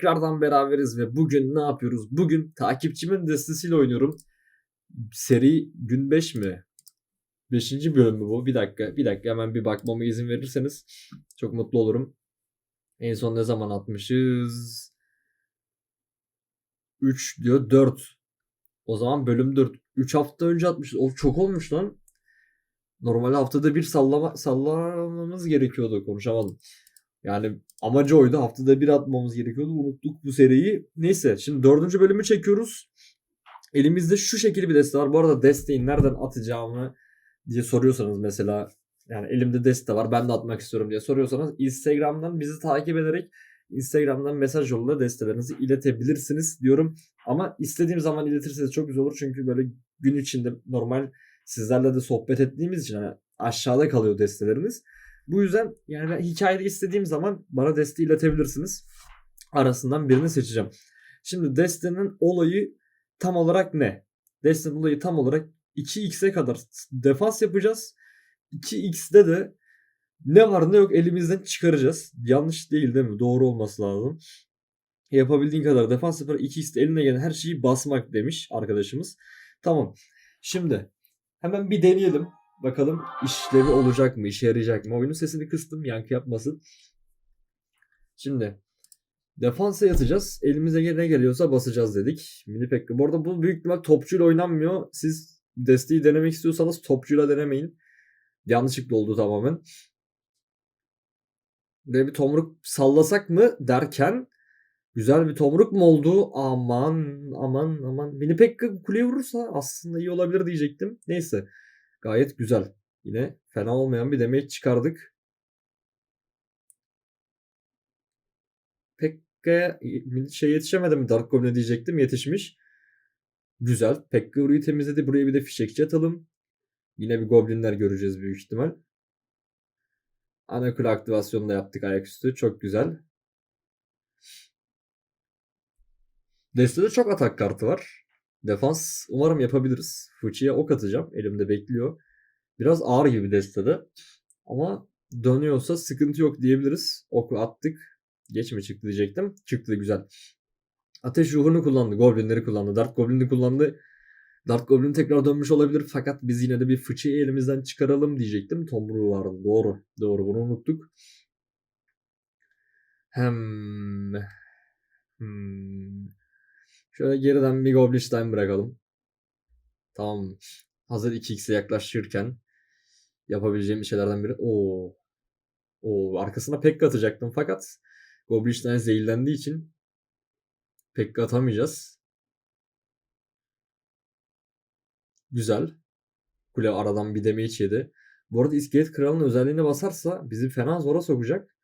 tekrardan beraberiz ve bugün ne yapıyoruz? Bugün takipçimin destesiyle oynuyorum. Seri gün 5 mi? 5. bölüm mü bu? Bir dakika, bir dakika hemen bir bakmama izin verirseniz çok mutlu olurum. En son ne zaman atmışız? 3 diyor 4. O zaman bölüm 4. 3 hafta önce atmışız. O çok olmuş lan. Normalde haftada bir sallama, sallamamız gerekiyordu. Konuşamadım. Yani amacı oydu. Haftada bir atmamız gerekiyordu. Unuttuk bu seriyi. Neyse şimdi dördüncü bölümü çekiyoruz. Elimizde şu şekilde bir deste var. Bu arada desteği nereden atacağımı diye soruyorsanız mesela yani elimde deste var ben de atmak istiyorum diye soruyorsanız Instagram'dan bizi takip ederek Instagram'dan mesaj yoluyla destelerinizi iletebilirsiniz diyorum. Ama istediğim zaman iletirseniz çok güzel olur. Çünkü böyle gün içinde normal sizlerle de sohbet ettiğimiz için hani aşağıda kalıyor desteleriniz. Bu yüzden yani ben hikayede istediğim zaman bana deste iletebilirsiniz. Arasından birini seçeceğim. Şimdi destenin olayı tam olarak ne? Destenin olayı tam olarak 2x'e kadar defans yapacağız. 2x'de de ne var ne yok elimizden çıkaracağız. Yanlış değil değil mi? Doğru olması lazım. Yapabildiğin kadar defans yapar. 2x'de eline gelen her şeyi basmak demiş arkadaşımız. Tamam. Şimdi hemen bir deneyelim. Bakalım işlevi olacak mı? işe yarayacak mı? Oyunun sesini kıstım yankı yapmasın. Şimdi defansa yatacağız. Elimize ne geliyorsa basacağız dedik. Mini Pekka. Bu arada bu büyük ihtimal topçuyla oynanmıyor. Siz desteği denemek istiyorsanız topçuyla denemeyin. Yanlışlıkla oldu tamamen. Böyle bir tomruk sallasak mı derken güzel bir tomruk mu oldu? Aman aman aman. Mini Pekka kuleye vurursa aslında iyi olabilir diyecektim. Neyse. Gayet güzel. Yine fena olmayan bir demeç çıkardık. Pekka'ya şey yetişemedi mi Dark Goblin diyecektim. Yetişmiş. Güzel. Pekka burayı temizledi. Buraya bir de fişekçi atalım. Yine bir goblinler göreceğiz büyük ihtimal. Ana kule aktivasyonu da yaptık ayaküstü. Çok güzel. Destede çok atak kartı var. Defans umarım yapabiliriz. Fıçıya ok atacağım. Elimde bekliyor. Biraz ağır gibi destede. Ama dönüyorsa sıkıntı yok diyebiliriz. Oku attık. Geç mi çıktı diyecektim. Çıktı güzel. Ateş ruhunu kullandı. Goblinleri kullandı. Dark Goblin'i kullandı. Dark Goblin tekrar dönmüş olabilir fakat biz yine de bir fıçıyı elimizden çıkaralım diyecektim. Tomruğu vardı. Doğru. Doğru bunu unuttuk. Hem hmm. Şöyle geriden bir Goblinstein bırakalım. Tamam. Hazır 2x'e yaklaşırken yapabileceğim şeylerden biri. Oo. Oo, arkasına Pekka atacaktım fakat Goblinstein zehirlendiği için Pekka atamayacağız. Güzel. Kule aradan bir demeyi yedi. Bu arada İskelet Kralı'nın özelliğine basarsa bizi fena zora sokacak.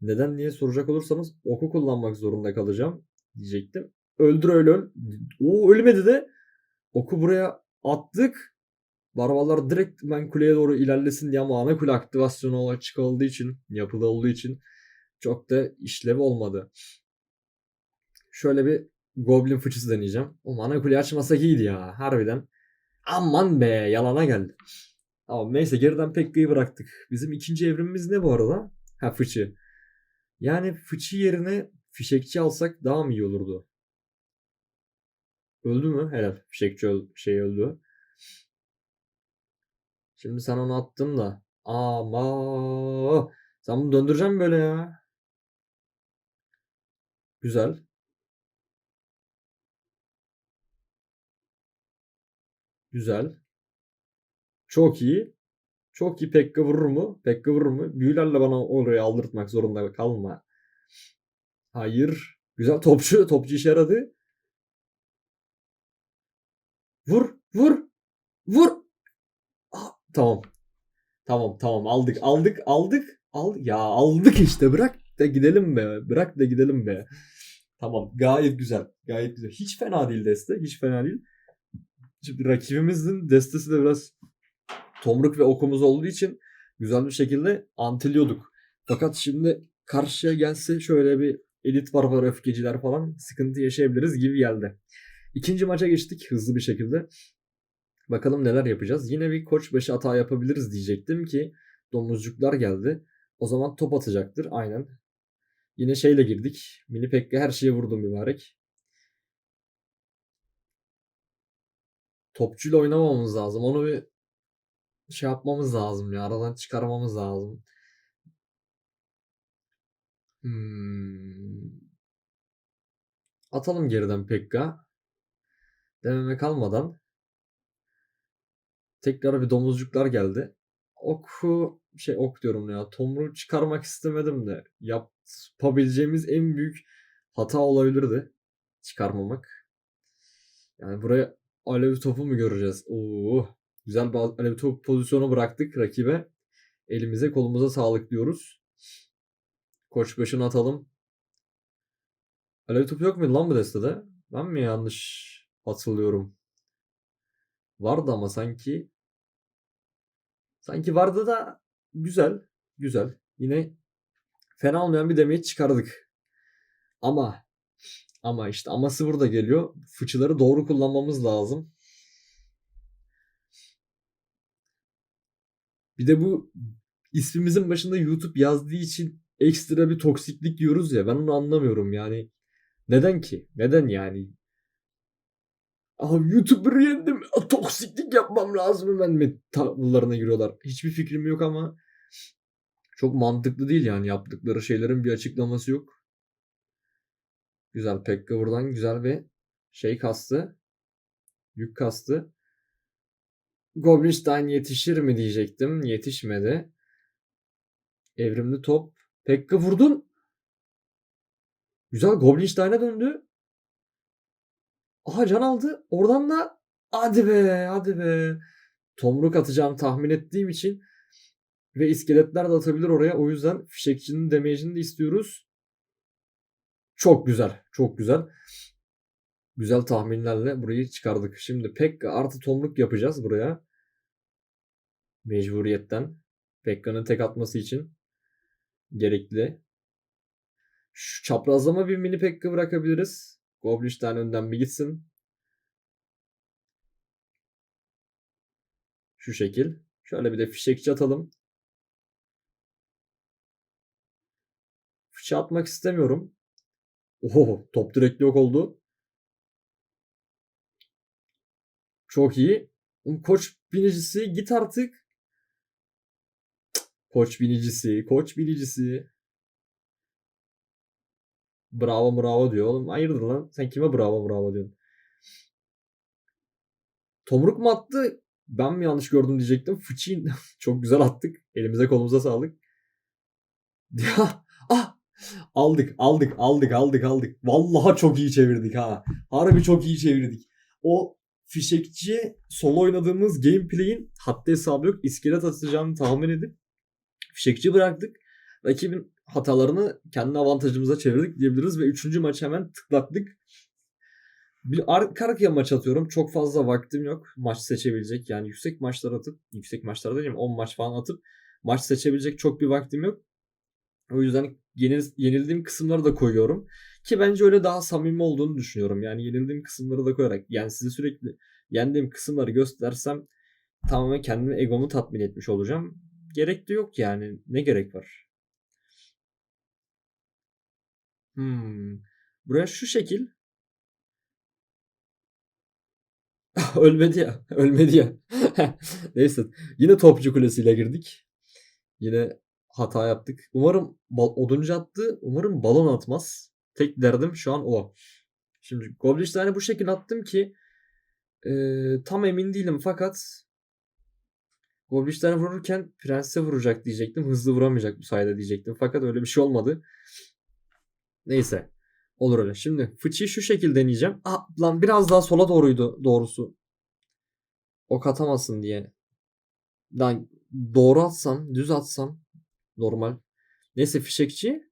Neden diye soracak olursanız oku kullanmak zorunda kalacağım diyecektim. Öldür öyle öl. O ölmedi de. Oku buraya attık. Barbarlar direkt ben kuleye doğru ilerlesin diye ama ana kule aktivasyonu olarak çıkarıldığı için, yapılı olduğu için çok da işlevi olmadı. Şöyle bir Goblin fıçısı deneyeceğim. O ana kuleyi açmasak iyiydi ya. Harbiden. Aman be yalana geldi. Ama neyse geriden Pekka'yı bıraktık. Bizim ikinci evrimimiz ne bu arada? Ha fıçı. Yani fıçı yerine fişekçi alsak daha mı iyi olurdu? Öldü mü? Helal. Fişekçi şey öldü. Şimdi sen onu attın da. Ama sen bunu döndüreceğim böyle ya. Güzel. Güzel. Çok iyi. Çok iyi Pekka vurur mu? Pekka vurur mu? Büyülerle bana oraya aldırtmak zorunda kalma. Hayır. Güzel topçu. Topçu işe yaradı. Vur. Vur. Vur. Ah, tamam. Tamam tamam aldık aldık aldık. Aldık. Ya aldık işte bırak da gidelim be. Bırak da gidelim be. Tamam gayet güzel. Gayet güzel. Hiç fena değil deste. Hiç fena değil. Şimdi rakibimizin destesi de biraz tomruk ve okumuz olduğu için güzel bir şekilde antiliyorduk. Fakat şimdi karşıya gelse şöyle bir elit barbar öfkeciler falan sıkıntı yaşayabiliriz gibi geldi. İkinci maça geçtik hızlı bir şekilde. Bakalım neler yapacağız. Yine bir koç başı hata yapabiliriz diyecektim ki domuzcuklar geldi. O zaman top atacaktır aynen. Yine şeyle girdik. Mini Pekka her şeye vurdu mübarek. Topçuyla oynamamız lazım. Onu bir şey yapmamız lazım ya. Aradan çıkarmamız lazım. Hmm. Atalım geriden Pekka. Dememe kalmadan. Tekrar bir domuzcuklar geldi. Oku şey ok diyorum ya. Tomru çıkarmak istemedim de. Yapabileceğimiz en büyük hata olabilirdi. Çıkarmamak. Yani buraya alev topu mu göreceğiz? Oo, güzel bir alev topu pozisyonu bıraktık rakibe. Elimize kolumuza sağlık diyoruz. Koç başını atalım. Alev topu yok muydu lan bu destede? Ben mi yanlış hatırlıyorum? Vardı ama sanki. Sanki vardı da güzel. Güzel. Yine fena olmayan bir demeyi çıkardık. Ama ama işte aması burada geliyor. Fıçıları doğru kullanmamız lazım. Bir de bu ismimizin başında YouTube yazdığı için ekstra bir toksiklik diyoruz ya. Ben onu anlamıyorum yani. Neden ki? Neden yani? Aha YouTuber yendim. Toksiklik yapmam lazım hemen mi tavırlarına giriyorlar. Hiçbir fikrim yok ama çok mantıklı değil yani yaptıkları şeylerin bir açıklaması yok. Güzel Pekka buradan güzel bir şey kastı. Yük kastı. Goblinstein yetişir mi diyecektim. Yetişmedi. Evrimli top. Pekka vurdun. Güzel Goblinstein'e döndü. Aha can aldı. Oradan da hadi be hadi be. Tomruk atacağım tahmin ettiğim için ve iskeletler de atabilir oraya. O yüzden fişekçinin damage'ini de istiyoruz. Çok güzel. Çok güzel. Güzel tahminlerle burayı çıkardık. Şimdi Pekka artı tomruk yapacağız buraya. Mecburiyetten. Pekka'nın tek atması için gerekli. Şu çaprazlama bir mini Pekka bırakabiliriz. Goblinstein önden bir gitsin. Şu şekil. Şöyle bir de fişekçi atalım. Fıçı atmak istemiyorum. Oho top direkt yok oldu. Çok iyi. Koç binicisi git artık. Koç binicisi, koç binicisi. Bravo bravo diyor oğlum. Hayırdır lan? Sen kime bravo bravo diyorsun? Tomruk mu attı? Ben mi yanlış gördüm diyecektim. Fıçıyı çok güzel attık. Elimize kolumuza sağlık. Ya ah aldık aldık aldık aldık aldık. Vallahi çok iyi çevirdik ha. Harbi çok iyi çevirdik. O fişekçi solo oynadığımız gameplay'in haddi hesabı yok. İskelet atacağını tahmin edip fişekçi bıraktık. Rakibin hatalarını kendi avantajımıza çevirdik diyebiliriz ve 3. maçı hemen tıklattık. Bir arka arkaya maç atıyorum. Çok fazla vaktim yok. Maç seçebilecek yani yüksek maçlar atıp yüksek maçlar değil 10 maç falan atıp maç seçebilecek çok bir vaktim yok. O yüzden yenil, yenildiğim kısımları da koyuyorum. Ki bence öyle daha samimi olduğunu düşünüyorum. Yani yenildiğim kısımları da koyarak. Yani size sürekli yendiğim kısımları göstersem tamamen kendimi egomu tatmin etmiş olacağım. Gerek de yok yani. Ne gerek var? Hmm. Buraya şu şekil. Ölmedi ya. Ölmedi ya. Neyse. Yine topçu kulesiyle girdik. Yine hata yaptık. Umarım oduncu attı. Umarım balon atmaz. Tek derdim şu an o. Şimdi Goblinstein'e bu şekilde attım ki e, tam emin değilim fakat Goblinstein'e vururken Prens'e vuracak diyecektim. Hızlı vuramayacak bu sayede diyecektim. Fakat öyle bir şey olmadı. Neyse. Olur öyle. Şimdi fıçıyı şu şekilde deneyeceğim. Aa, lan biraz daha sola doğruydu doğrusu. Ok atamasın diye. Lan doğru atsam, düz atsam normal. Neyse fişekçi.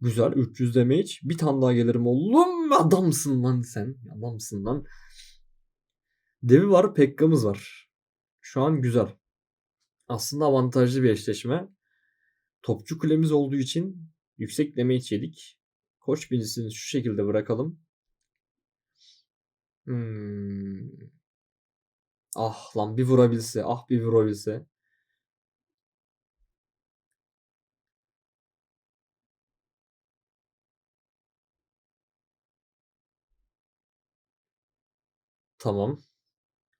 Güzel 300 damage. Bir tane daha gelirim oğlum. Adamsın lan sen. Adamsın lan. Devi var, Pekka'mız var. Şu an güzel. Aslında avantajlı bir eşleşme. Topçu kulemiz olduğu için Yüksek damage yedik. Koç bincisini şu şekilde bırakalım. Hmm. Ah lan bir vurabilse. Ah bir vurabilse. Tamam.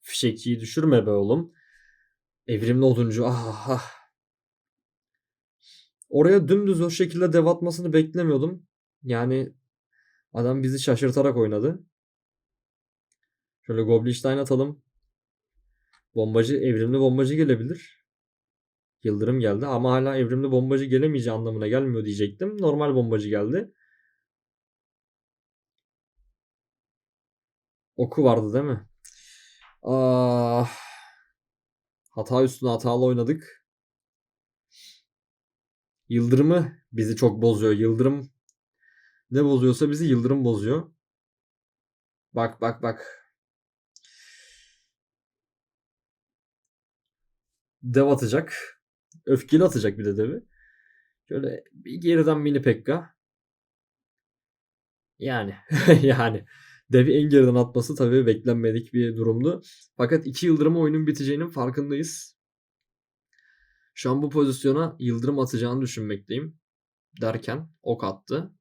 Fişekiyi düşürme be oğlum. Evrimli oduncu. Ah ah. ah. Oraya dümdüz o şekilde dev atmasını beklemiyordum. Yani adam bizi şaşırtarak oynadı. Şöyle Goblinstein atalım. Bombacı, evrimli bombacı gelebilir. Yıldırım geldi ama hala evrimli bombacı gelemeyeceği anlamına gelmiyor diyecektim. Normal bombacı geldi. Oku vardı değil mi? Ah. Hata üstüne hatalı oynadık. Yıldırımı bizi çok bozuyor. Yıldırım ne bozuyorsa bizi yıldırım bozuyor. Bak bak bak. Dev atacak. Öfkeli atacak bir de devi. Şöyle bir geriden mini pekka. Yani yani devi en geriden atması tabii beklenmedik bir durumdu. Fakat iki yıldırım oyunun biteceğinin farkındayız. Şu an bu pozisyona yıldırım atacağını düşünmekteyim. Derken ok attı.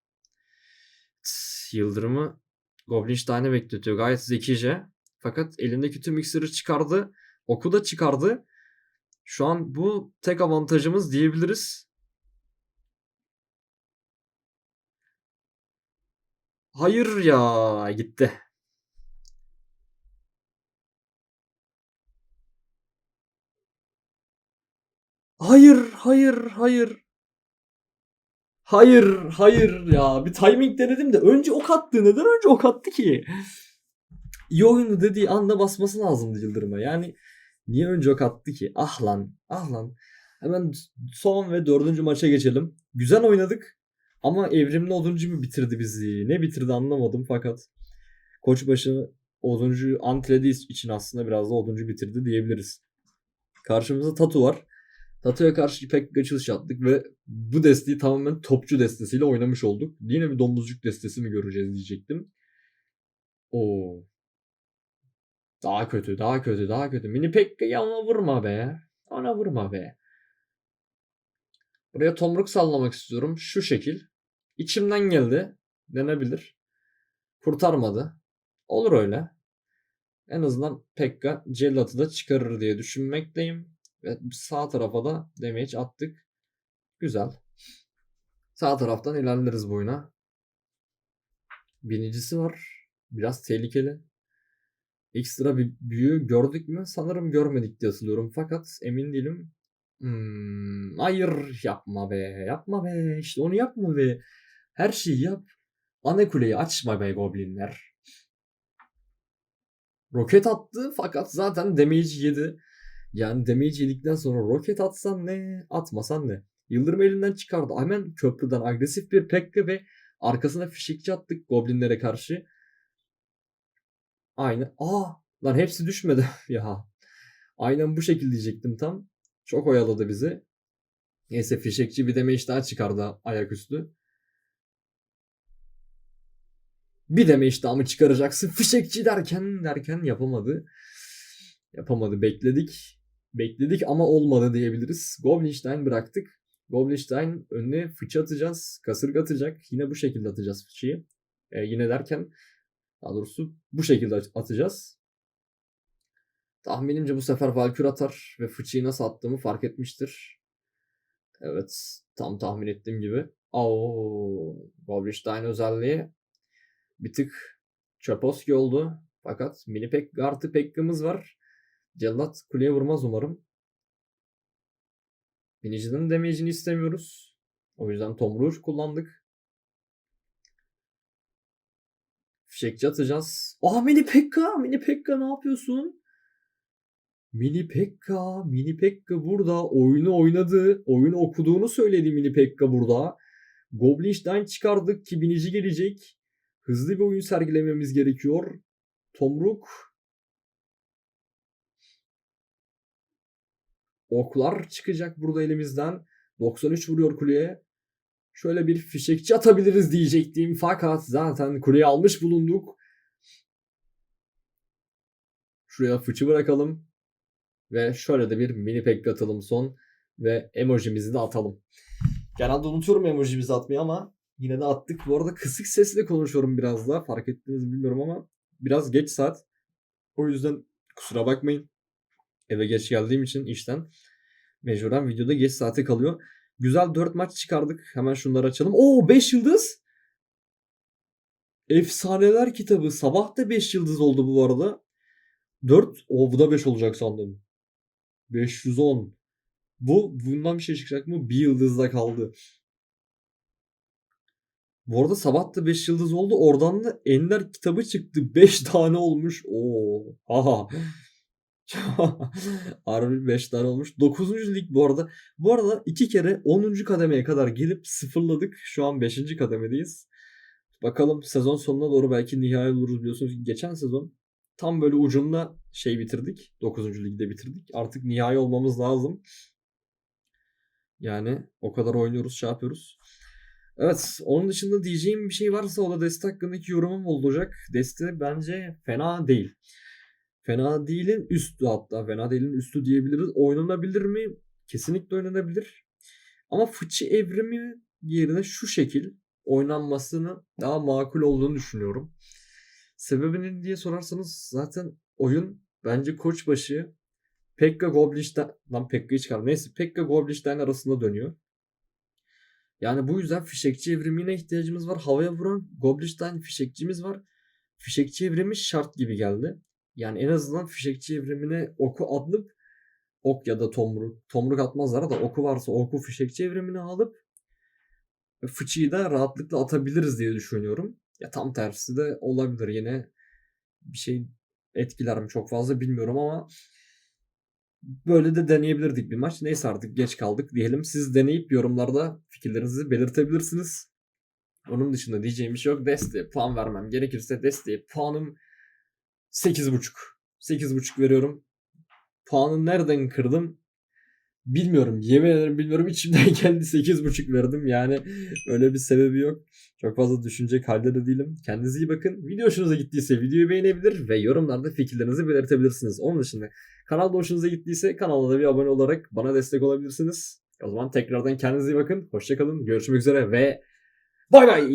Tıs, Yıldırımı Goblinstein'e bekletiyor. Gayet zekice. Fakat elindeki tüm iksiri çıkardı. Oku da çıkardı. Şu an bu tek avantajımız diyebiliriz. Hayır ya gitti. Hayır, hayır, hayır. Hayır, hayır ya. Bir timing denedim de önce ok attı. Neden önce ok attı ki? İyi oyunu dediği anda basması lazımdı Yıldırım'a. Yani niye önce ok attı ki? Ah lan, ah lan. Hemen son ve dördüncü maça geçelim. Güzel oynadık. Ama evrimli oduncu mu bitirdi bizi? Ne bitirdi anlamadım fakat. Koçbaşı oduncu antlediği için aslında biraz da oduncu bitirdi diyebiliriz. Karşımızda Tatu var. Tatu'ya karşı pek açılış yaptık ve bu desteği tamamen topçu destesiyle oynamış olduk. Yine bir domuzcuk destesi mi göreceğiz diyecektim. Oo. Daha kötü, daha kötü, daha kötü. Mini Pekka'yı ona vurma be. Ona vurma be. Buraya tomruk sallamak istiyorum. Şu şekil. İçimden geldi. Denebilir. Kurtarmadı. Olur öyle. En azından Pekka cellatı da çıkarır diye düşünmekteyim. Ve sağ tarafa da damage attık. Güzel. Sağ taraftan ilerleriz bu. Binicisi var. Biraz tehlikeli. Ekstra bir büyü gördük mü? Sanırım görmedik diye hatırlıyorum. Fakat emin değilim. Hmm, hayır yapma be. Yapma be. İşte onu yapma be. Her şeyi yap. Ana kuleyi açma be goblinler. Roket attı fakat zaten damage yedi. Yani damage yedikten sonra roket atsan ne, atmasan ne. Yıldırım elinden çıkardı. Hemen köprüden agresif bir Pekka ve arkasına fişekçi attık goblinlere karşı. Aynı. Aa lan hepsi düşmedi ya. Aynen bu şekilde diyecektim tam. Çok oyaladı bizi. Neyse fişekçi bir damage daha çıkardı ayaküstü. Bir damage daha mı çıkaracaksın fişekçi derken derken yapamadı. Yapamadı bekledik. Bekledik ama olmadı diyebiliriz. Goblinstein bıraktık. Goblinstein önüne fıçı atacağız. Kasırga atacak. Yine bu şekilde atacağız fıçıyı. Ee, yine derken daha doğrusu bu şekilde atacağız. Tahminimce bu sefer Valkür atar ve fıçıyı nasıl attığımı fark etmiştir. Evet tam tahmin ettiğim gibi. Oo, Goblinstein özelliği bir tık Çaposki oldu. Fakat mini pek artı pekkımız var. Cellat kuleye vurmaz umarım. Binicinin damage'ini istemiyoruz. O yüzden Tom Rouge kullandık. Fişekçi atacağız. Aa Mini Pekka! Mini Pekka ne yapıyorsun? Mini Pekka, Mini Pekka burada oyunu oynadı. Oyunu okuduğunu söyledi Mini Pekka burada. Goblinstein çıkardık ki binici gelecek. Hızlı bir oyun sergilememiz gerekiyor. Tomruk. Oklar çıkacak burada elimizden. 93 vuruyor kuleye. Şöyle bir fişekçi atabiliriz diyecektim. Fakat zaten kuleyi almış bulunduk. Şuraya fıçı bırakalım. Ve şöyle de bir mini pek atalım son. Ve emojimizi de atalım. Genelde unutuyorum emojimizi atmayı ama yine de attık. Bu arada kısık sesle konuşuyorum biraz da. Fark ettiniz mi bilmiyorum ama biraz geç saat. O yüzden kusura bakmayın. Eve geç geldiğim için işten mecburen videoda geç saate kalıyor. Güzel 4 maç çıkardık. Hemen şunları açalım. Oo 5 yıldız. Efsaneler kitabı. Sabah da 5 yıldız oldu bu arada. 4. O bu da 5 olacak sandım. 510. Bu bundan bir şey çıkacak mı? Bir yıldızda kaldı. Bu arada sabah da 5 yıldız oldu. Oradan da Ender kitabı çıktı. 5 tane olmuş. Oo. Aha. Harbi 5 tane olmuş. 9. lig bu arada. Bu arada 2 kere 10. kademeye kadar gelip sıfırladık. Şu an 5. kademedeyiz. Bakalım sezon sonuna doğru belki nihai oluruz biliyorsunuz geçen sezon tam böyle ucunda şey bitirdik. 9. ligde bitirdik. Artık nihai olmamız lazım. Yani o kadar oynuyoruz, şey yapıyoruz. Evet, onun dışında diyeceğim bir şey varsa o da Deste hakkındaki yorumum olacak. Deste bence fena değil. Fena değilin üstü hatta. Fena değilin üstü diyebiliriz. Oynanabilir mi? Kesinlikle oynanabilir. Ama fıçı evrimi yerine şu şekil oynanmasını daha makul olduğunu düşünüyorum. Sebebinin diye sorarsanız zaten oyun bence koçbaşı Pekka Goblinstein lan Pekka'yı çıkar. Neyse Pekka Goblinstein arasında dönüyor. Yani bu yüzden fişekçi evrimine ihtiyacımız var. Havaya vuran Goblinstein fişekçimiz var. Fişekçi evrimi şart gibi geldi. Yani en azından fişekçi evrimine oku atlıp ok ya da tomruk. Tomruk atmazlar da oku varsa oku fişekçi evrimine alıp fıçıyı da rahatlıkla atabiliriz diye düşünüyorum. Ya tam tersi de olabilir yine bir şey etkiler mi çok fazla bilmiyorum ama böyle de deneyebilirdik bir maç. Neyse artık geç kaldık diyelim. Siz deneyip yorumlarda fikirlerinizi belirtebilirsiniz. Onun dışında diyeceğim bir şey yok. Desteğe puan vermem gerekirse desteğe puanım 8.5. 8.5 veriyorum. Puanı nereden kırdım? Bilmiyorum. Yemin ederim bilmiyorum. İçimden kendi 8.5 verdim. Yani öyle bir sebebi yok. Çok fazla düşünecek halde de değilim. Kendinize iyi bakın. Video hoşunuza gittiyse videoyu beğenebilir ve yorumlarda fikirlerinizi belirtebilirsiniz. Onun dışında kanalda hoşunuza gittiyse kanala da bir abone olarak bana destek olabilirsiniz. O zaman tekrardan kendinize iyi bakın. Hoşçakalın. Görüşmek üzere ve bay bay.